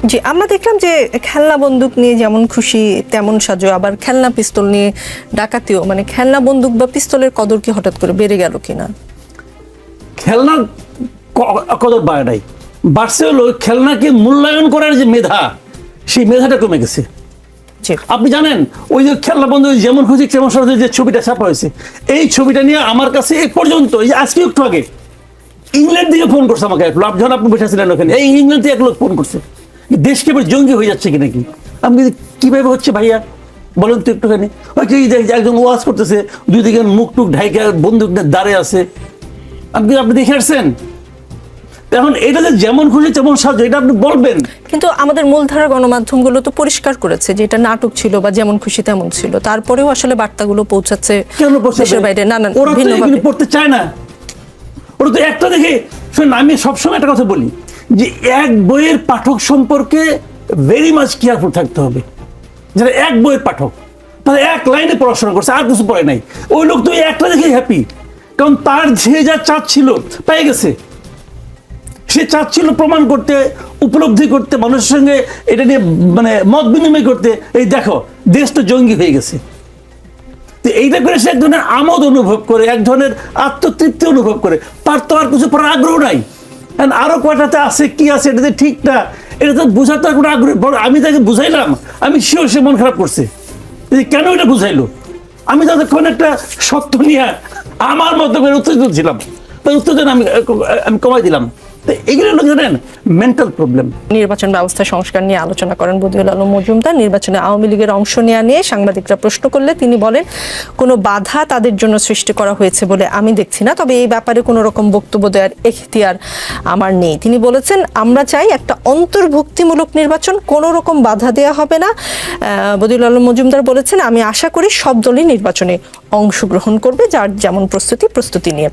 জি আমরা দেখলাম যে খেলনা বন্দুক নিয়ে যেমন খুশি তেমন সাজো আবার খেলনা পিস্তল নিয়ে ডাকাতিও। মানে খেলনা বন্দুক বা পিস্তলের কদর কি হঠাৎ করে বেড়ে গেল কিনা? খেলনা কদর বাড়ে নাই। বাড়ছে হলো খেলনাকে মূল্যায়ন করার যে মেধা সেই মেধাটা কমে গেছে। আপনি জানেন ওই যে খেলনা বন্ধু যেমন খুশি তেমন সহজে যে ছবিটা ছাপা হয়েছে এই ছবিটা নিয়ে আমার কাছে এ পর্যন্ত এই আজকে একটু আগে ইংল্যান্ড থেকে ফোন করছে আমাকে এক লোক। যখন আপনি বসেছিলেন ওখানে এই ইংল্যান্ড থেকে এক লোক ফোন করছে। দেশকে এবার জঙ্গি হয়ে যাচ্ছে কি নাকি? আমি কীভাবে হচ্ছে ভাইয়া? বলেন তো একটুখানি। হয়তো একজন ওয়াজ করতেছে দুই দিকে মুখ টুক ঢাইকা বন্দুক দাঁড়িয়ে আছে। আপনি আপনি দেখে আসছেন? এখন এটা যে যেমন খুশি তেমন সাহায্য এটা আপনি বলবেন? কিন্তু আমাদের মূলধারা গণমাধ্যমগুলো তো পরিষ্কার করেছে যে এটা নাটক ছিল বা যেমন খুশি তেমন ছিল। তারপরেও আসলে বার্তাগুলো পৌঁছাচ্ছে কেন দেশের বাইরে। না না ওরা তো পড়তে চায় না। ওরা তো একটা দেখে শোন আমি সবসময় একটা কথা বলি। যে এক বইয়ের পাঠক সম্পর্কে ভেরি মাচ কেয়ারফুল থাকতে হবে। যারা এক বইয়ের পাঠক তারা এক লাইনে পড়াশোনা করছে, আর কিছু পড়ে নাই। ওই লোক তো একটা দেখে হ্যাপি কারণ তার যে যা চাচ্ছিল পেয়ে গেছে। সে চাচ্ছিল প্রমাণ করতে, উপলব্ধি করতে, মানুষের সঙ্গে এটা নিয়ে মানে মত বিনিময় করতে, এই দেখো, দেশ তো জঙ্গি হয়ে গেছে। তো এইটা করে সে এক ধরনের আমোদ অনুভব করে, এক ধরনের আত্মতৃপ্তি অনুভব করে। তার তো আর কিছু পড়ার আগ্রহ নাই। And আরও কয়টাতে আছে, কি আছে এটাতে ঠিক না, এটা তো বোঝার তো কোনো আগ্রহ বড় আমি তাকে বুঝাইলাম। আমি শিওর সে মন খারাপ করছে। কেন এটা বুঝাইলো? আমি ততক্ষণ একটা সত্য নিয়ে আমার মতো করে উত্তেজিত ছিলাম। তাই উত্তেজনা আমি আমি কমাই দিলাম। তো এগুলো জানেন মেন্টাল প্রবলেম নির্বাচন ব্যবস্থা সংস্কার নিয়ে আলোচনা করেন বদিউল আলম মজুমদার। নির্বাচনে আওয়ামী লীগের অংশ নেওয়া নিয়ে সাংবাদিকরা প্রশ্ন করলে তিনি বলেন, কোনো বাধা তাদের জন্য সৃষ্টি করা হয়েছে বলে আমি দেখছি না, তবে এই ব্যাপারে কোনো রকম বক্তব্য দেওয়ার এখতিয়ার আমার নেই। তিনি বলেছেন, আমরা চাই একটা অন্তর্ভুক্তিমূলক নির্বাচন, কোনো রকম বাধা দেওয়া হবে না। বদিউল আলম মজুমদার বলেছেন, আমি আশা করি সব দলই নির্বাচনে অংশগ্রহণ করবে, যার যেমন প্রস্তুতি প্রস্তুতি নিয়ে।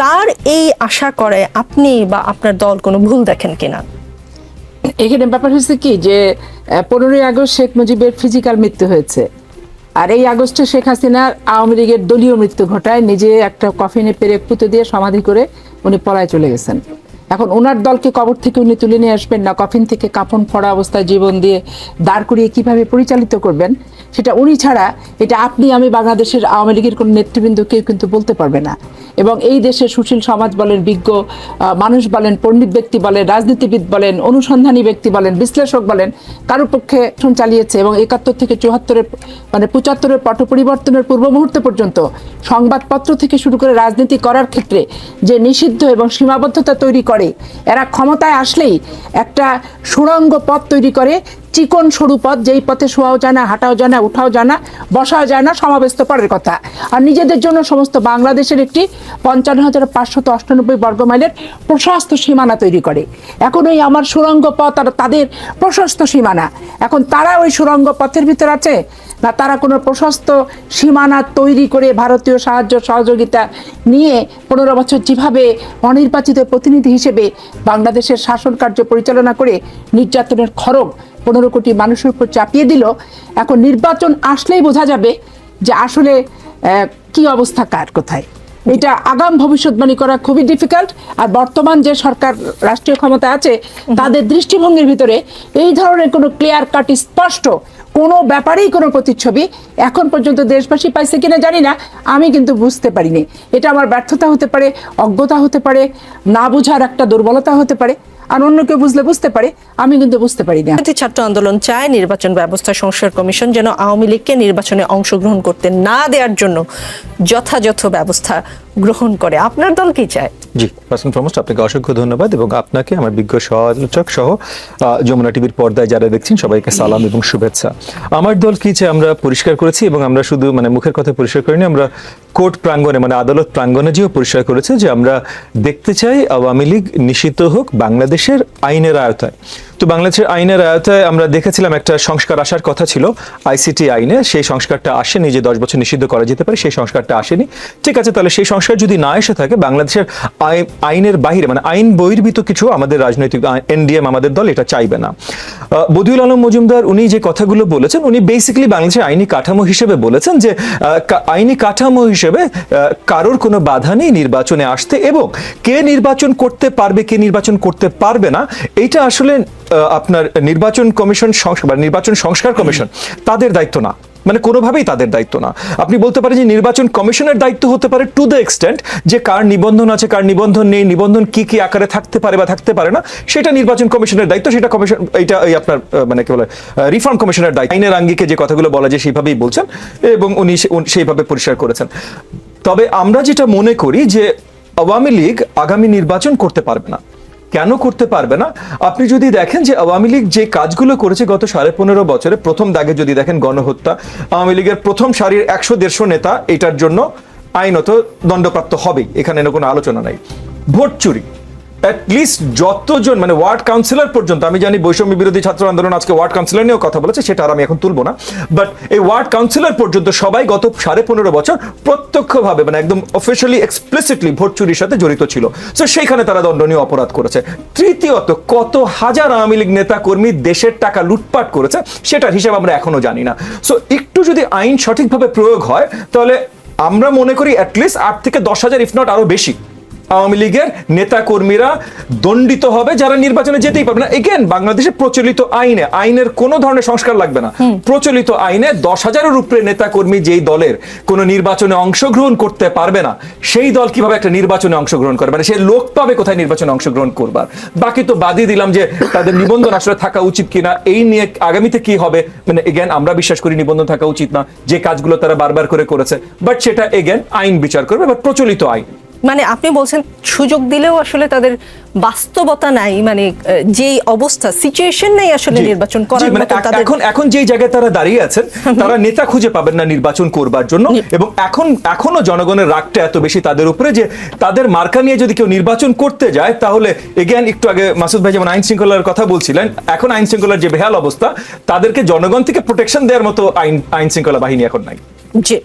তার এই আশা করে আপনি বা আপনার দল কোনো ভুল দেখেন কিনা? এখানে ব্যাপার হয়েছে কি যে পনেরোই আগস্ট শেখ মুজিবের ফিজিক্যাল মৃত্যু হয়েছে। আর এই আগস্টে শেখ হাসিনা আওয়ামী লীগের দলীয় মৃত্যু ঘটায় নিজে একটা কফিনে পেরে পুঁতে দিয়ে সমাধি করে উনি পড়ায় চলে গেছেন। এখন ওনার দলকে কবর থেকে উনি তুলে নিয়ে আসবেন না, কফিন থেকে কাফন ফড়া অবস্থায় জীবন দিয়ে দাঁড় করিয়ে কীভাবে পরিচালিত করবেন, সেটা উনি ছাড়া, এটা আপনি, আমি বাংলাদেশের আওয়ামী লীগের কোনো নেতৃবৃন্দ কেউ কিন্তু বলতে পারবে না। এবং এই দেশে সুশীল সমাজ বলেন, বিজ্ঞ মানুষ বলেন, পণ্ডিত ব্যক্তি বলেন, রাজনীতিবিদ বলেন, অনুসন্ধানী ব্যক্তি বলেন, বিশ্লেষক বলেন কারোর পক্ষে চালিয়েছে এবং একাত্তর থেকে চুয়াত্তরের মানে পঁচাত্তরের পট পরিবর্তনের পূর্ব মুহূর্ত পর্যন্ত সংবাদপত্র থেকে শুরু করে রাজনীতি করার ক্ষেত্রে যে নিষিদ্ধ এবং সীমাবদ্ধতা তৈরি করে এরা ক্ষমতায় আসলেই একটা সুড়ঙ্গ পথ তৈরি করে, চিকন সরু পথ, যেই পথে শোয়াও যায় না, হাঁটাও যায় না, উঠাও যায় না, বসাও যায় না সমাবেশ পরের কথা। আর নিজেদের জন্য সমস্ত বাংলাদেশের একটি পঞ্চান্ন হাজার পাঁচশত অষ্টানব্বই বর্গ মাইলের প্রশস্ত সীমানা তৈরি করে। এখন ওই আমার সুড়ঙ্গ পথ আর তাদের প্রশস্ত সীমানা। এখন তারা ওই সুড়ঙ্গ পথের ভিতর আছে। না, তারা কোনো প্রশস্ত সীমানা তৈরি করে ভারতীয় সাহায্য সহযোগিতা নিয়ে পনেরো বছর যেভাবে অনির্বাচিত প্রতিনিধি হিসেবে বাংলাদেশের শাসন কার্য পরিচালনা করে নির্যাতনের খড়গ পনেরো কোটি মানুষের উপর চাপিয়ে দিল, এখন নির্বাচন আসলেই বোঝা যাবে যে আসলে কি অবস্থা, কার কোথায়। এটা আগাম ভবিষ্যৎবাণী করা খুবই ডিফিকাল্ট আর বর্তমান যে সরকার রাষ্ট্রীয় ক্ষমতা আছে, তাদের দৃষ্টিভঙ্গির ভিতরে এই ধরনের কোনো ক্লিয়ার কাট স্পষ্ট কোনো ব্যাপারেই কোনো প্রতিচ্ছবি এখন পর্যন্ত দেশবাসী পাইছে কিনা জানি না, আমি কিন্তু বুঝতে পারিনি। এটা আমার ব্যর্থতা হতে পারে, অজ্ঞতা হতে পারে, না বোঝার একটা দুর্বলতা হতে পারে। আর অন্য কেউ বুঝলে বুঝতে পারে আমি কিন্তু বুঝতে পারি না। ছাত্র আন্দোলন চায় নির্বাচন ব্যবস্থা সংস্কার কমিশন যেন আওয়ামী লীগকে নির্বাচনে অংশগ্রহণ করতে না দেওয়ার জন্য যথাযথ ব্যবস্থা গ্রহণ করে। আপনার দল কি চায়? জি ফার্স্ট অ্যান্ড ফরমোস্ট আপনাকে অসংখ্য ধন্যবাদ এবং আপনাকে আমার বিজ্ঞ সমালোচক সহ আহ, যমুনা টিভির পর্দায় যারা দেখছেন সবাইকে সালাম এবং শুভেচ্ছা। আমার দল কি চাই আমরা পরিষ্কার করেছি এবং আমরা শুধু মানে মুখের কথা পরিষ্কার করিনি আমরা কোর্ট প্রাঙ্গণে মানে আদালত প্রাঙ্গণে যেও পরিষ্কার করেছে যে আমরা দেখতে চাই আওয়ামী লীগ নিষিদ্ধ হোক বাংলাদেশের আইনের আয়তায় তো বাংলাদেশের আইনের আয়তায় আমরা দেখেছিলাম একটা সংস্কার আসার কথা ছিল, আইসিটি আইনে। সেই সংস্কারটা আসেনি, যে দশ বছর নিষিদ্ধ করা যেতে পারে, সেই সংস্কারটা আসেনি। ঠিক আছে, তাহলে সেই সংস্কার যদি না এসে থাকে, বাংলাদেশের আই- আইনের বাইরে মানে আইন বহির্ভূত কিছু আমাদের রাজনৈতিক এনডিএম আমাদের দল এটা চাইবে না। বদিউল আলম মজুমদার, উনি যে কথাগুলো বলেছেন, উনি বেসিক্যালি বাংলাদেশের আইনি কাঠামো হিসেবে বলেছেন যে আইনি কাঠামো হিসেবে কারোর কোনো বাধা নেই নির্বাচনে আসতে এবং কে নির্বাচন করতে পারবে, কে নির্বাচন করতে পারবে না এটা আসলে আপনার নির্বাচন কমিশন সংস্কার নির্বাচন সংস্কার কমিশন, তাদের দায়িত্ব না। মানে কোনোভাবেই তাদের দায়িত্ব না। আপনি বলতে পারেন যে নির্বাচন কমিশনের দায়িত্ব হতে পারে টু দ্য এক্সটেন্ট যে কার নিবন্ধন আছে, কার নিবন্ধন নেই, নিবন্ধন কি কি আকারে থাকতে পারে বা থাকতে পারে না, সেটা নির্বাচন কমিশনের দায়িত্ব, সেটা কমিশন এটা এই আপনার মানে কি বলে রিফর্ম কমিশনের দায়িত্ব। আইনের আঙ্গিকে যে কথাগুলো বলা যায় সেইভাবেই বলছেন এবং উনি সেইভাবে পরিষ্কার করেছেন। তবে আমরা যেটা মনে করি যে আওয়ামী লীগ আগামী নির্বাচন করতে পারবে না। কেন করতে পারবে না? আপনি যদি দেখেন যে আওয়ামী লীগ যে কাজগুলো করেছে গত সাড়ে পনেরো বছরে, প্রথম দাগে যদি দেখেন গণহত্যা, আওয়ামী লীগের প্রথম সারির একশো দেড়শো নেতা এটার জন্য আইনত দণ্ডপ্রাপ্ত হবেই। এখানে কোনো আলোচনা নাই। ভোট চুরি। লিস্ট যতজন মানে ওয়ার্ড কাউন্সিলর পর্যন্ত, আমি জানি বৈষম্য বিরোধী ছাত্র আন্দোলন আজকে ওয়ার্ড কাউন্সিলর নিয়েও কথা বলেছে, সেটা আর আমি এখন তুলবো না। বাট এই ওয়ার্ড কাউন্সিলর পর্যন্ত সবাই গত সাড়ে পনেরো বছর প্রত্যক্ষভাবে মানে একদম অফিসিয়ালি এক্সপ্লিসিটলি ভোট চুরির সাথে জড়িত ছিল। তো সেইখানে তারা দণ্ডনীয় অপরাধ করেছে। তৃতীয়ত, কত হাজার আওয়ামী লীগ নেতা কর্মী দেশের টাকা লুটপাট করেছে, সেটার হিসাব আমরা এখনও জানি না। সো একটু যদি আইন সঠিকভাবে প্রয়োগ হয়, তাহলে আমরা মনে করি অ্যাটলিস্ট আট থেকে দশ হাজার ইফ নট আরও বেশি। আওয়ামী লীগের নেতা কর্মীরা দণ্ডিত হবে যারা নির্বাচনে যেতেই পারবে না। এগেন বাংলাদেশে প্রচলিত আইনে আইনের কোনো ধরনের সংস্কার লাগবে না। প্রচলিত আইনে দশ হাজারের উপরে নেতা কর্মী যেই দলের কোনো নির্বাচনে অংশগ্রহণ করতে পারবে না সেই দল কীভাবে একটা নির্বাচনে অংশগ্রহণ করবে? মানে সে লোক পাবে কোথায় নির্বাচনে অংশগ্রহণ করবার? বাকি তো বাদই দিলাম যে তাদের নিবন্ধন আসলে থাকা উচিত কিনা এই নিয়ে আগামীতে কি হবে? মানে এগেন আমরা বিশ্বাস করি নিবন্ধন থাকা উচিত না যে কাজগুলো তারা বারবার করে করেছে। বাট সেটা এগেন আইন বিচার করবে বাট প্রচলিত আইন। মানে আপনি বলছেন সুযোগ দিলেও আসলে তাদের বাস্তবতা নাই মানে যেই অবস্থা সিচুয়েশন নাই আসলে নির্বাচন করার মানে মতো তাদের এখন এখন যেই জায়গায় তারা দাঁড়িয়ে আছেন তারা নেতা খুঁজে পাবেন না নির্বাচন করবার জন্য। এবং এখন এখনও জনগণের রাগটা এত বেশি তাদের উপরে যে তাদের মার্কা নিয়ে যদি কেউ নির্বাচন করতে যায় তাহলে এগেন একটু আগে মাসুদ ভাই যেমন আইন শৃঙ্খলার কথা বলছিলেন এখন আইন শৃঙ্খলার যে বেহাল অবস্থা তাদেরকে জনগণ থেকে প্রোটেকশন দেওয়ার মতো আইন আইন শৃঙ্খলা বাহিনী এখন নাই। জি।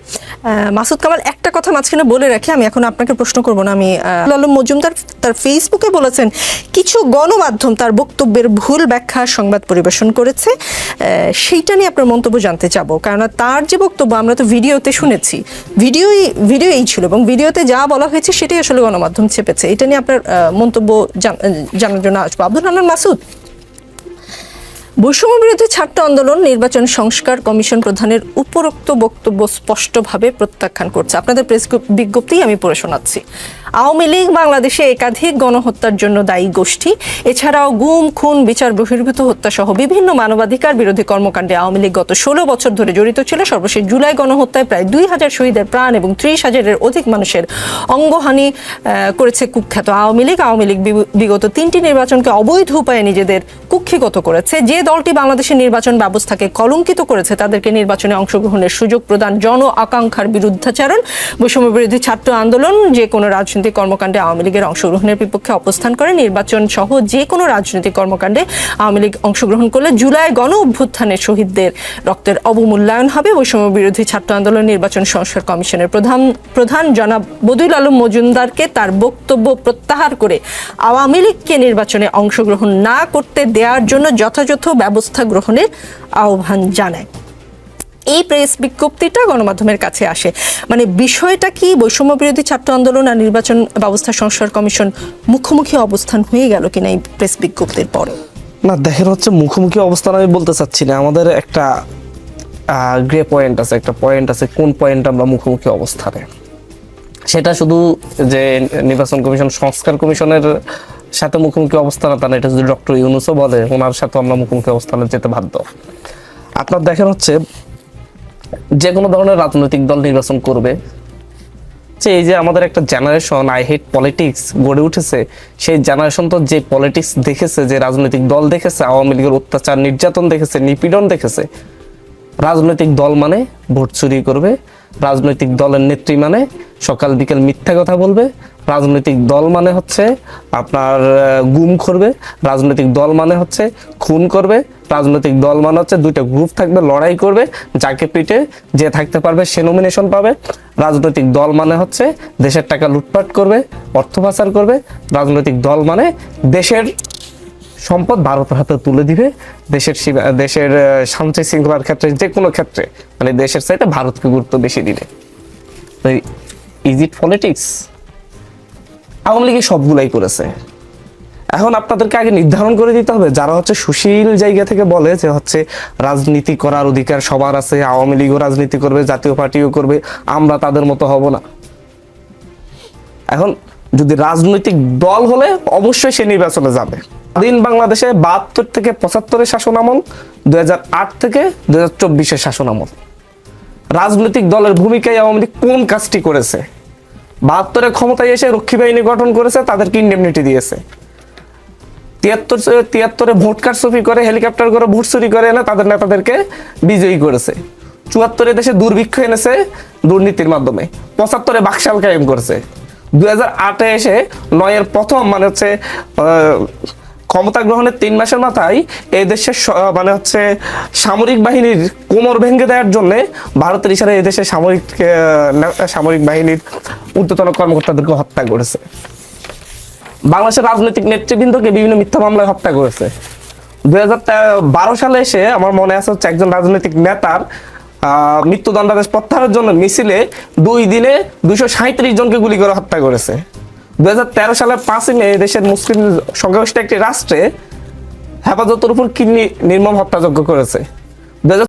মাসুদ কামাল, একটা কথা মাঝখানে বলে রাখি, আমি এখন আপনাকে প্রশ্ন করব না, আমি আলম মজুমদার তার ফেসবুকে বলেছেন, কিছু গণমাধ্যম তার বক্তব্যের ভুল ব্যাখ্যা সংবাদ পরিবেশন করেছে। সেইটা নিয়ে আপনার মন্তব্য জানতে চাব কেননা তার যে বক্তব্য আমরা তো ভিডিওতে শুনেছি, ভিডিওই ভিডিও এই ছিল এবং ভিডিওতে যা বলা হয়েছে সেটাই আসলে গণমাধ্যম ছেপেছে। এটা নিয়ে আপনার মন্তব্য জানার জন্য আসব। আব্দুল হান্নান মাসুদ? বৈষম্য বিরোধী ছাত্র আন্দোলন নির্বাচন সংস্কার কমিশন প্রধানের উপরোক্ত বক্তব্য স্পষ্টভাবে প্রত্যাখ্যান করছে। আপনাদের প্রেস বিজ্ঞপ্তি আমি পড়ে শোনাচ্ছি। আওয়ামী লীগ বাংলাদেশে একাধিক গণহত্যার জন্য দায়ী গোষ্ঠী, এছাড়াও গুম, খুন, বিচার বহির্ভূত হত্যা সহ বিভিন্ন মানবাধিকার বিরোধী কর্মকাণ্ডে আওয়ামী লীগ গত ষোলো বছর ধরে জড়িত ছিল। সর্বশেষ জুলাই গণহত্যায় প্রায় দুই হাজার শহীদের প্রাণ এবং ত্রিশ হাজারের অধিক মানুষের অঙ্গহানি করেছে কুখ্যাত আওয়ামী লীগ। আওয়ামী লীগ বিগত তিনটি নির্বাচনকে অবৈধ উপায়ে নিজেদের কুক্ষিগত করেছে। যে দলটি বাংলাদেশের নির্বাচন ব্যবস্থাকে কলঙ্কিত করেছে। তাদেরকে নির্বাচনে অংশগ্রহণের সুযোগ প্রদান, জন আকাঙ্ক্ষার বিরুদ্ধাচারণ বৈষম্য বিরোধী ছাত্র আন্দোলন, যে কোনো রাজনৈতিক কর্মকাণ্ডে আওয়ামী লীগের অংশগ্রহণের বিপক্ষে অবস্থান করে, নির্বাচন সহ যে কোনো রাজনৈতিক কর্মকাণ্ডে আওয়ামী লীগ অংশগ্রহণ করলে জুলাই গণ অভ্যুত্থানের শহীদদের রক্তের অবমূল্যায়ন হবে। বৈষম্য বিরোধী ছাত্র আন্দোলন নির্বাচন সংস্কার কমিশনের প্রধান প্রধান জনাব বদুল আলম মজুমদারকে তার বক্তব্য প্রত্যাহার করে আওয়ামী লীগকে নির্বাচনে অংশগ্রহণ না করতে দেওয়ার জন্য যথাযথ ব্যবস্থা গ্রহণের আহ্বান জানায়। এই প্রেস বিজ্ঞপ্তিটা গণমাধ্যমের কাছে আসে। মানে বিষয়টা কি? বৈষম্য বিরোধী ছাত্র আন্দোলন আর নির্বাচন ব্যবস্থা সংস্কার কমিশন মুখোমুখি অবস্থান হয়ে গেল কিনা এই প্রেস বিজ্ঞপ্তির পর? না, দেখেন হচ্ছে মুখোমুখি অবস্থান আমি বলতে চাচ্ছি না। আমাদের একটা গ্রে পয়েন্ট আছে। একটা পয়েন্ট আছে, কোন পয়েন্ট আমরা মুখোমুখি অবস্থানে? সেটা শুধু যে নির্বাচন কমিশন, সংস্কার কমিশনের সাথে মুখোমুখি অবস্থান তা না, এটা যদি ডক্টর ইউনুসও বলে, ওনার সাথে আমরা মুখোমুখি অবস্থানে যেতে বাধ্য। আপনার দেখেন হচ্ছে, যে কোনো ধরনের রাজনৈতিক দল নির্বাচন করবে, যে এই যে আমাদের একটা জেনারেশন আই হেট পলিটিক্স গড়ে উঠেছে, সেই জেনারেশন তো যে পলিটিক্স দেখেছে, যে রাজনৈতিক দল দেখেছে, আওয়ামী লীগের অত্যাচার, নির্যাতন দেখেছে, নিপীড়ন দেখেছে, রাজনৈতিক দল মানে ভোট চুরি করবে রাজনৈতিক দলের নেত্রী মানে সকাল বিকেল মিথ্যা কথা বলবে। রাজনৈতিক দল মানে হচ্ছে আপনার গুম করবে। রাজনৈতিক দল মানে হচ্ছে খুন করবে। রাজনৈতিক দল মানে হচ্ছে দুইটা গ্রুপ থাকবে, লড়াই করবে। যাকে পিঠে যে থাকতে পারবে সে নমিনেশন পাবে। রাজনৈতিক দল মানে হচ্ছে দেশের টাকা লুটপাট করবে, অর্থ পাচার করবে। রাজনৈতিক দল মানে দেশের সম্পদ ভারতের হাতে তুলে দিবে। দেশের দেশের শান্তি শৃঙ্খলার ক্ষেত্রে যে কোনো ক্ষেত্রে মানে দেশের চাইতে ভারতকে গুরুত্ব বেশি দিবে। Is it politics Awami League সবগুলাই করেছে। এখন আপনাদেরকে আগে নির্ধারণ করে দিতে হবে, যারা হচ্ছে সুশীল জায়গা থেকে বলে যে হচ্ছে রাজনীতি করার অধিকার সবার আছে, আওয়ামী লীগও রাজনীতি করবে, জাতীয় পার্টিও করবে, আমরা তাদের মতো হব না। এখন যদি রাজনৈতিক দল হলে অবশ্যই সে নির্বাচনে যাবে। স্বাধীন বাংলাদেশে বাহাত্তর থেকে পঁচাত্তরের শাসন আমল, দুই হাজার আট থেকে দুই হাজার চব্বিশের শাসন আমল। রাজনৈতিক দলের ভূমিকায় আওয়ামী লীগ কোন কাজটি করেছে? বাহাত্তরে ক্ষমতায় এসে রক্ষী বাহিনী গঠন করেছে, তাদেরকে ইন্ডেমনিটি দিয়েছে। তিয়াত্তর, তিয়াত্তরে ভোট কারচুপি করে, হেলিকপ্টার করে ভোট চুরি করে এনে তাদের নেতাদেরকে বিজয়ী করেছে। চুয়াত্তরে দেশে দুর্ভিক্ষ এনেছে দুর্নীতির মাধ্যমে। পঁচাত্তরে বাকশাল কায়েম করেছে। দুই হাজার আটে এসে নয়ের প্রথম মানে হচ্ছে ক্ষমতা গ্রহণের তিন মাসের মাথায় এই দেশের মানে হচ্ছে সামরিক বাহিনীর কোমর ভেঙে দেওয়ার জন্য ভারতের ইশারায় এই দেশের সামরিক সামরিক বাহিনীর ঊর্ধ্বতন কর্মকর্তাদেরকে হত্যা করেছে। বাংলাদেশের রাজনৈতিক নেতৃবৃন্দকে বিভিন্ন মিথ্যা মামলায় হত্যা করেছে। দুই বারো সালে এসে আমার মনে আছে হচ্ছে একজন রাজনৈতিক নেতার মৃত্যুদণ্ডাদেশ প্রত্যাহারের জন্য মিছিলে দুই দিনে দুইশো জনকে গুলি করে হত্যা করেছে। দুই হাজার সালের পাঁচই মে দেশের মুসলিম সংখ্যাগরিষ্ঠ একটি রাষ্ট্রে হেফাজতের উপর কিডনি নির্মম হত্যাযজ্ঞ করেছে।